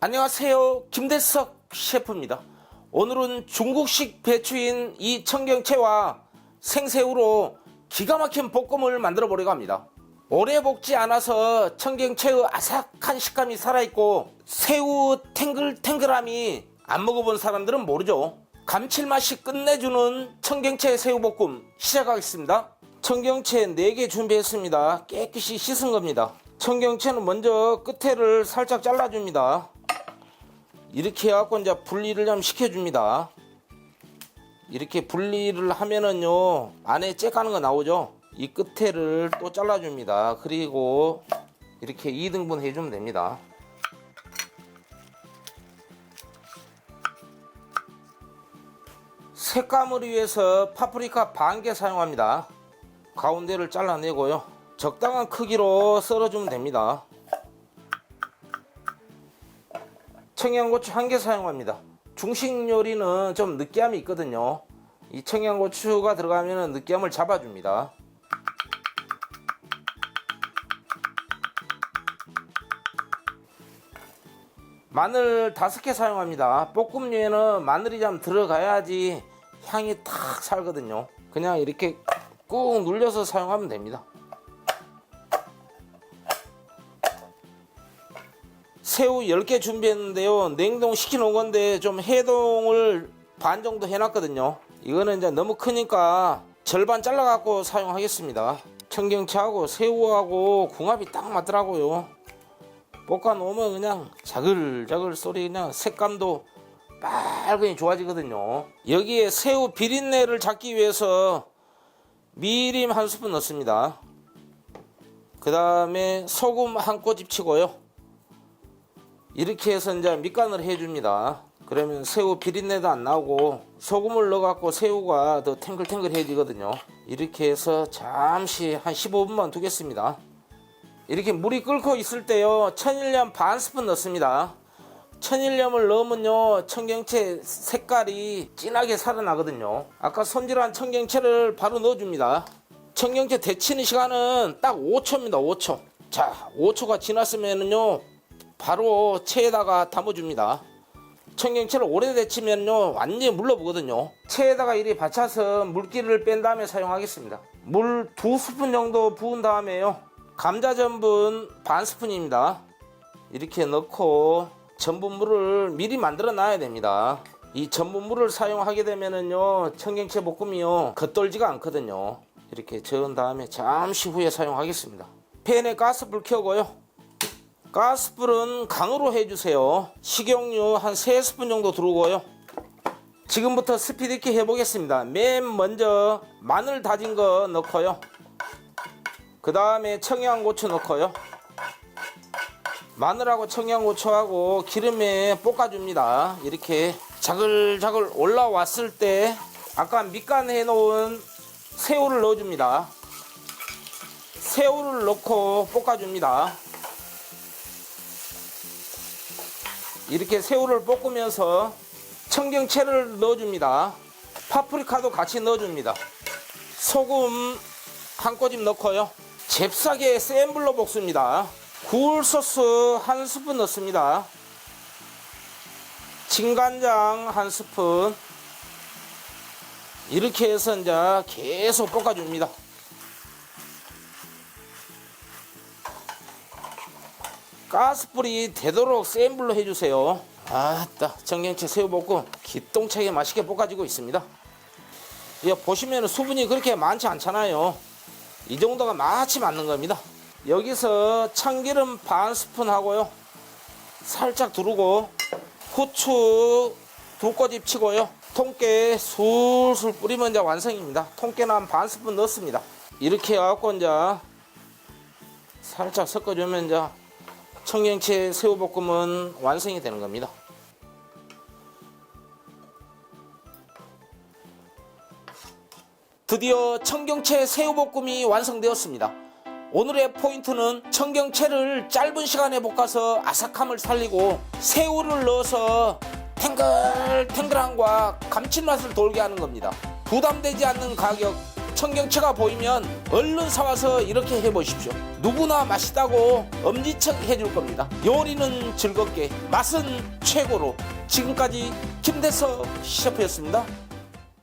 안녕하세요. 김대석 셰프입니다. 오늘은 중국식 배추인 이 청경채와 생새우로 기가 막힌 볶음을 만들어 보려고 합니다. 오래 볶지 않아서 청경채의 아삭한 식감이 살아있고 새우 탱글탱글함이 안 먹어본 사람들은 모르죠. 감칠맛이 끝내주는 청경채 새우볶음 시작하겠습니다. 청경채 4개 준비했습니다. 깨끗이 씻은 겁니다. 청경채는 먼저 끝에를 살짝 잘라줍니다. 이렇게 해갖고 이제 분리를 좀 시켜줍니다. 이렇게 분리를 하면은요 안에 째가는 거 나오죠. 이 끝에를 또 잘라줍니다. 그리고 이렇게 2등분 해주면 됩니다. 색감을 위해서 파프리카 반 개 사용합니다. 가운데를 잘라내고요. 적당한 크기로 썰어주면 됩니다. 청양고추 한 개 사용합니다. 중식 요리는 좀 느끼함이 있거든요. 이 청양고추가 들어가면 느끼함을 잡아줍니다. 마늘 다섯 개 사용합니다. 볶음류에는 마늘이 좀 들어가야지 향이 탁 살거든요. 그냥 이렇게 꾹 눌려서 사용하면 됩니다. 새우 10개 준비했는데요. 냉동 시켜 놓은 건데 좀 해동을 반 정도 해놨거든요. 이거는 이제 너무 크니까 절반 잘라갖고 사용하겠습니다. 청경채하고 새우하고 궁합이 딱 맞더라고요. 볶아 놓으면 그냥 자글자글 소리 그냥 색감도 빨간이 좋아지거든요. 여기에 새우 비린내를 잡기 위해서 미림 한 스푼 넣습니다. 그 다음에 소금 한 꼬집 치고요. 이렇게 해서 이제 밑간을 해줍니다. 그러면 새우 비린내도 안 나고 소금을 넣어갖고 새우가 더 탱글탱글해지거든요. 이렇게 해서 잠시 한 15분만 두겠습니다. 이렇게 물이 끓고 있을 때요 천일염 반 스푼 넣습니다 천일염을 넣으면요 청경채 색깔이 진하게 살아나거든요 아까 손질한 청경채를 바로 넣어줍니다 청경채 데치는 시간은 딱 5초입니다 5초 자 5초가 지났으면요 바로 체에다가 담아줍니다 청경채를 오래 데치면요 완전히 물러보거든요 체에다가 이리 받쳐서 물기를 뺀 다음에 사용하겠습니다 물 두 스푼 정도 부은 다음에요 감자 전분 반 스푼입니다. 이렇게 넣고 전분물을 미리 만들어 놔야 됩니다. 이 전분물을 사용하게 되면은요 청경채 볶음이요 겉돌지가 않거든요. 이렇게 저은 다음에 잠시 후에 사용하겠습니다. 팬에 가스불 켜고요. 가스불은 강으로 해주세요. 식용유 한 3스푼 정도 두르고요. 지금부터 스피드키 해보겠습니다. 맨 먼저 마늘 다진 거 넣고요. 그 다음에 청양고추 넣고요. 마늘하고 청양고추하고 기름에 볶아줍니다. 이렇게 자글자글 올라왔을 때 아까 밑간 해놓은 새우를 넣어줍니다. 새우를 넣고 볶아줍니다. 이렇게 새우를 볶으면서 청경채를 넣어줍니다. 파프리카도 같이 넣어줍니다. 소금 한 꼬집 넣고요. 잽싸게 센 불로 볶습니다. 굴소스 한 스푼 넣습니다. 진간장 한 스푼. 이렇게 해서 이제 계속 볶아줍니다. 가스불이 되도록 센 불로 해주세요. 아따, 청경채 새우볶음 기똥차게 맛있게 볶아지고 있습니다. 이 보시면 수분이 그렇게 많지 않잖아요. 이 정도가 마치 맞는 겁니다. 여기서 참기름 반 스푼 하고요. 살짝 두르고 후추 두 꼬집 치고요. 통깨 술술 뿌리면 이제 완성입니다. 통깨는 한 반 스푼 넣습니다. 이렇게 해갖고 이제 살짝 섞어주면 이제 청경채 새우볶음은 완성이 되는 겁니다. 드디어 청경채 새우볶음이 완성되었습니다. 오늘의 포인트는 청경채를 짧은 시간에 볶아서 아삭함을 살리고 새우를 넣어서 탱글탱글함과 감칠맛을 돌게 하는 겁니다. 부담되지 않는 가격, 청경채가 보이면 얼른 사와서 이렇게 해보십시오. 누구나 맛있다고 엄지척 해줄 겁니다. 요리는 즐겁게, 맛은 최고로. 지금까지 김대석 셰프였습니다.